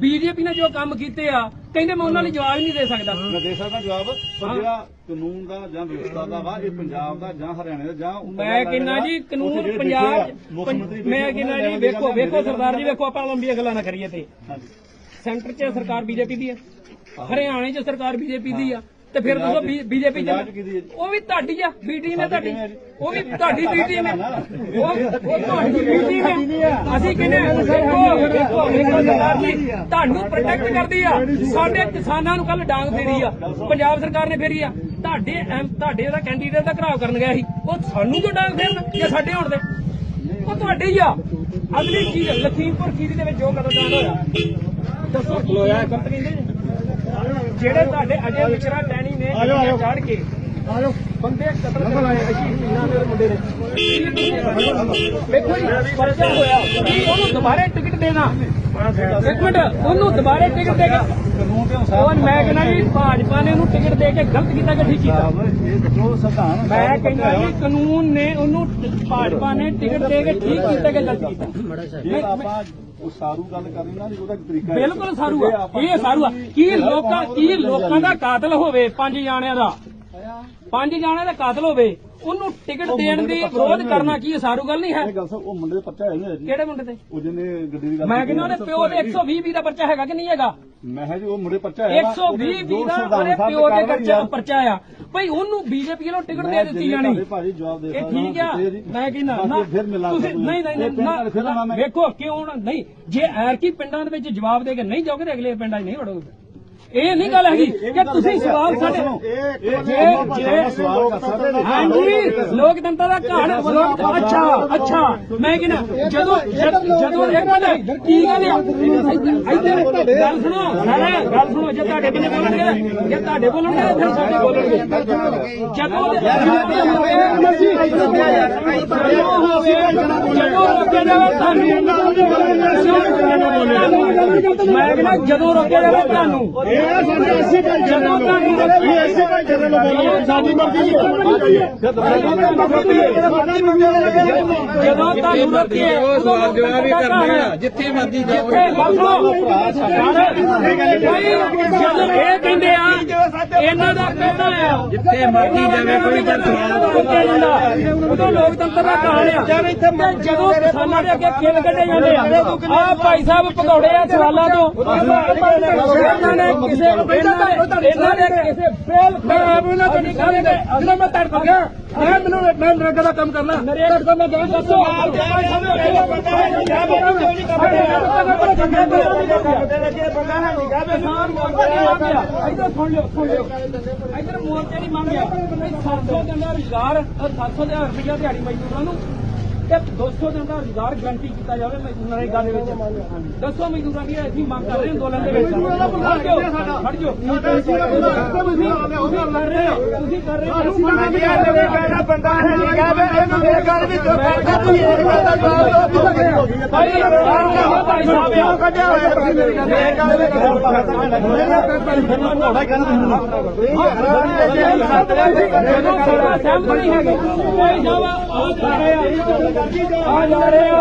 BJP ਨੇ ਜੋ ਕੰਮ ਕੀਤੇ ਆ ਕਹਿੰਦੇ ਮੈਂ ਉਹਨਾਂ ਲਈ ਜਵਾਬ ਹੀ ਨਹੀਂ ਦੇ ਸਕਦਾ। ਮੈਂ ਦੇ ਸਕਦਾ ਜਵਾਬ ਪਰ ਜਿਹੜਾ ਕਾਨੂੰਨ ਦਾ ਜਾਂ ਵਿਵਸਥਾ ਦਾ ਵਾ ਇਹ ਪੰਜਾਬ ਦਾ ਜਾਂ ਹਰਿਆਣੇ ਦਾ ਜਾਂ ਮੈਂ ਕਹਿੰਦਾ ਜੀ ਕਾਨੂੰਨ ਪੰਜਾਬ ਆ, ਮੈਂ ਕਹਿੰਦਾ ਜੀ ਵੇਖੋ ਵੇਖੋ ਸਰਦਾਰ ਜੀ ਵੇਖੋ ਆਪਾਂ ਲੰਬੀਆਂ ਗੱਲਾਂ ਨਾ ਕਰੀਏ ਤੇ। ਹਾਂਜੀ। ਸੈਂਟਰ 'ਚ ਸਰਕਾਰ ਬੀਜੇਪੀ ਦੀ ਹੈ ਹਰਿਆਣੇ 'ਚ ਸਰਕਾਰ ਬੀਜੇਪੀ ਦੀ ਆ। ਤੇ ਫਿਰ ਦੱਸੋ ਬੀਜੇਪੀ? ਉਹ ਵੀ ਤੁਹਾਡੀ ਆ ਬੀਟੀ ਨੇ ਤੁਹਾਡੀ? ਉਹ ਵੀ ਤੁਹਾਡੀ ਬੀਟੀ ਨੇ ਉਹ ਉਹ ਤੁਹਾਡੀ ਬੀਟੀ ਨੇ ਅਸੀਂ ਜੀ ਤੁਹਾਨੂੰ ਪ੍ਰੋਟੈਕਟ ਕਰਦੀ ਆ। ਸਾਡੇ ਕਿਸਾਨਾਂ ਨੂੰ ਕੱਲ ਡਾਂਗ ਫੇਰੀ ਆ। ਪੰਜਾਬ ਸਰਕਾਰ ਨੇ ਫੇਰੀ ਆ। ਤੁਹਾਡੇ ਐਮ ਤੁਹਾਡੇ ਦਾ ਕੈਂਡੀਡੇਟ ਦਾ ਘਰਾਵ ਕਰਨ ਗਿਆ ਸੀ। ਉਹ ਸਾਨੂੰ ਕਿਉਂ ਡਾਂਗ ਫੇਰਨ ਜੇ ਸਾਡੇ ਹੋਣ ਦੇ ਉਹ ਤੁਹਾਡੇ ਹੀ ਆ। ਅਗਲੀ ਚੀਜ਼ ਲਖੀਮਪੁਰ ਖੀਰੀ ਦੇ ਵਿੱਚ ਜੋ ਕਤਲकांड ਹੋਇਆ। ਦੱਸੋ ਲੋਇਆ ਕਹਿੰਦੇ ਜੀ? ਜਿਹੜੇ ਤੁਹਾਡੇ ਅਜੇ ਵਿਚਰਾ ਟੈਣੀ ਨੇ ਚੜ ਕੇ। ਬੰਦੇ ਕਤਲ ਕਰਵਾਏ ਅਸ਼ੀਸ਼ ਮੀਨਾ ਦੇ ਮੁੰਡੇ ਨੇ। ਵੇਖੋ ਜੀ ਪਰਚਾ ਹੋਇਆ। ਉਹਨੂੰ ਦੁਬਾਰੇ ਟਿਕਟ ਦੇਣਾ? ਇੱਕ ਮਿੰਟ ਉਹਨੂੰ ਦੁਬਾਰੇ ਟਿਕਟ ਦੇ ਕੇ ਕਾਨੂੰਨ ਦੇ ਅਨੁਸਾਰ ਉਹ ਮੈਂ ਕਹਿੰਦਾ ਜੀ ਭਾਜਪਾ ਨੇ ਉਹਨੂੰ ਟਿਕਟ ਦੇ ਕੇ ਗਲਤ ਕੀਤਾ ਕਿ ਠੀਕ ਕੀਤਾ? ਇਹ ਦੱਸੋ ਸੰਵਿਧਾਨ ਮੈਂ ਕਹਿੰਦਾ ਜੀ ਕਾਨੂੰਨ ਨੇ ਉਹਨੂੰ ਭਾਜਪਾ ਨੇ ਟਿਕਟ ਦੇ ਕੇ ਠੀਕ ਕੀਤਾ ਕਿ ਗਲਤ ਕੀਤਾ? ਜੇ ਆਪਾਂ ਉਹ ਸਾਰੂ ਗੱਲ ਕਰਨੀ ਨਾ ਜੀ ਉਹਦਾ ਤਰੀਕਾ। ਬਿਲਕੁਲ ਸਾਰੂ ਆ। ਇਹ ਸਾਰੂ ਆ। ਕੀ ਲੋਕਾਂ ਕੀ ਲੋਕਾਂ ਦਾ ਕਾਤਲ ਹੋਵੇ ਪੰਜ ਜਾਣਿਆਂ ਦਾ? ਪੰਜ ਜਾਣਿਆਂ ਦਾ ਕਾਤਲ ਹੋਵੇ ਉਹਨੂੰ ਟਿਕਟ ਦੇਣ ਦੀ ਵਿਰੋਧ ਕਰਨਾ ਕੀ ਸਾਰੂ ਗੱਲ ਨਹੀਂ ਹੈ? ਇਹ ਗੱਲ ਸੋ ਉਹ ਮੁੰਡੇ ਦਾ ਪਰਚਾ ਹੈ ਨਾ ਜੀ। ਕਿਹੜੇ ਮੁੰਡੇ ਤੇ ਉਹ ਜਿਹਨੇ ਗੱਡੀ ਦੀ ਗੱਲ ਮੈਂ ਕਹਿੰਦਾ ਉਹਦੇ ਪਿਓ ਦੇ 120 ਵੀ ਦਾ ਪਰਚਾ ਹੈਗਾ ਕਿ ਨਹੀਂ ਹੈਗਾ? ਮੈਂ ਕਿਹਾ ਜੀ ਉਹ ਮੁੰਡੇ ਪਰਚਾ ਹੈ 120 ਵੀ ਦਾ ਉਹਦੇ ਪਿਓ ਦੇ ਪਰਚਾ ਪਰਚਾ ਆ। ਭਈ ਉਹਨੂੰ ਬੀਜੇਪੀ ਵੱਲੋਂ ਟਿਕਟ ਦੇ ਦਿੱਤੀ ਜਾਣੀ। ਭਾਜੀ ਜਵਾਬ ਦੇ ਇਹ ਠੀਕ ਆ। ਮੈਂ ਕਹਿੰਦਾ ਨਾ ਫਿਰ ਮਿਲਾਂਗੇ ਤੁਸੀਂ ਨਹੀਂ ਨਹੀਂ ਵੇਖੋ ਕਿਉਂ ਨਹੀਂ। ਜੇ ਐਰ ਕੀ ਪਿੰਡਾਂ ਦੇ ਵਿੱਚ ਜਵਾਬ ਦੇ ਕੇ ਨਹੀਂ ਜਾਓਗੇ ਤੇ ਅਗਲੇ ਪਿੰਡਾਂ 'ਚ ਨਹੀਂ ਵੜੋਗੇ। ਇਹ ਨਹੀਂ ਗੱਲ ਹੈਗੀ ਕਿ ਤੁਸੀਂ ਸਵਾਲ ਸਾਡੇ ਹਾਂਜੀ ਲੋਕਤੰਤਰ ਦਾ ਲੋਕ ਅੱਛਾ ਅੱਛਾ ਮੈਂ ਕਹਿੰਦਾ ਜਦੋਂ ਜਦ- ਇੱਕ ਮਿੰਟ ਕੀ ਗੱਲ ਆ ਇੱਧਰ ਗੱਲ ਸੁਣੋ ਸਾਰੇ ਗੱਲ ਸੁਣੋ ਜੇ ਤੁਹਾਡੇ ਬਿਨੇ ਬੋਲਣਗੇ ਜੇ ਤੁਹਾਡੇ ਬੋਲਣਗੇ ਫਿਰ ਸਾਡੇ ਬੋਲਣਗੇ ਜਦੋਂ ਜਦੋਂ ਰੋਕਿਆ ਜਾਵੇ ਤੁਹਾਨੂੰ ਮੈਂ ਕਹਿੰਦਾ ਜਦੋਂ ਤੁਹਾਨੂੰ ਸਾਡੀ ਮਰਜ਼ੀ ਜਦੋਂ ਤੁਹਾਨੂੰ ਰੋਕਿਆ ਉਦੋਂ ਜਵਾਬ ਹੀ ਕਰਨੇ ਆ ਜਿੱਥੇ ਮਰਜ਼ੀ ਜਾਓ ਜਦੋਂ ਇਹ ਇਹਨਾਂ ਦਾ ਕਹਿਣਾ ਆ ਜਿੱਥੇ ਮਰਜ਼ੀ ਜਾਵੇ ਕੋਈ ਗੱਲ ਰੋਕਿਆ ਜਾਂਦਾ ਉਦੋਂ ਲੋਕਤੰਤਰ ਦਾ ਕਹਾਣ ਆ ਤੇ ਜਦੋਂ ਕਿਸਾਨਾਂ ਦੇ ਅੱਗੇ ਕਿਲ ਕੱਢੇ ਜਾਂਦੇ ਆ ਆ ਭਾਈ ਸਾਹਿਬ ਪਕੌੜੇ ਆ ਸਵਾਲਾਂ ਤੋਂ ਇਹਨਾਂ ਨੇ ਕਿਸੇ ਇਹਨਾਂ ਨੇ ਇਹਨਾਂ ਨੇ ਕਿਸੇ ਫੇਲ ਇਹਨਾਂ ਤੋਂ ਨਹੀਂ ਕਰਦੇ ਜਦੋਂ ਮੈਂ ਤੜਕ ਗਿਆ ਮੈਂ ਮੈਨੂੰ ਮੈਂ ਨਰੇਗਾ ਦਾ ਕੰਮ ਕਰਨਾ ਨਰੇਗਾ ਮੈਂ ਜਾਣ ਦੱਸੋ ਇੱਧਰ ਸੁਣ ਲਿਓ ਸੁਣ ਲਿਓ ਇੱਧਰ ਮੋਰਚੇ ਦੀ ਮੰਗ ਆ 700 ਦਿਨ ਦਾ ਰੁਜ਼ਗਾਰ 700 ਹਜ਼ਾਰ ਰੁਪਇਆ ਦਿਹਾੜੀ ਮਜ਼ਦੂਰਾਂ ਨੂੰ ਤੇ 200 ਦਿਨ ਦਾ ਰੁਜ਼ਗਾਰ ਗਰੰਟੀ ਕੀਤਾ ਜਾਵੇ ਨਰੇਗਾ ਦੇ ਵਿੱਚ। ਦੱਸੋ ਮਜ਼ਦੂਰਾਂ ਦੀ ਅਸੀਂ ਮੰਗ ਕਰ ਰਹੇ ਹਾਂ ਅੰਦੋਲਨ ਦੇ ਵਿੱਚ। ਹਟ ਜਾਓ ਤੁਸੀਂ ਕਰ ਰਹੇ ਹੋ ਤੁਸੀਂ ਕਰ ਰਹੇ ਹੋ ਕਹਿੰਦਾ ਬੰਦਾ ਹੈ ਨਹੀਂ ਕਹਵੇ ਇਹਨੂੰ ਮੇਰੇ ਗੱਲ ਵੀ ਚੁੱਪ ਭਾਈ ਭਾਈ ਸਾਹਿਬ ਆ ਕੱਢਿਆ ਹੋਇਆ ਮੇਰੇ ਗੱਲ ਵੀ ਜਦੋਂ ਸਹਿਮਤ ਨਹੀਂ ਹੈਗੇ ਭਾਈ ਸਾਹਿਬ ਆ ਜਾ ਰਹੇ। ਆ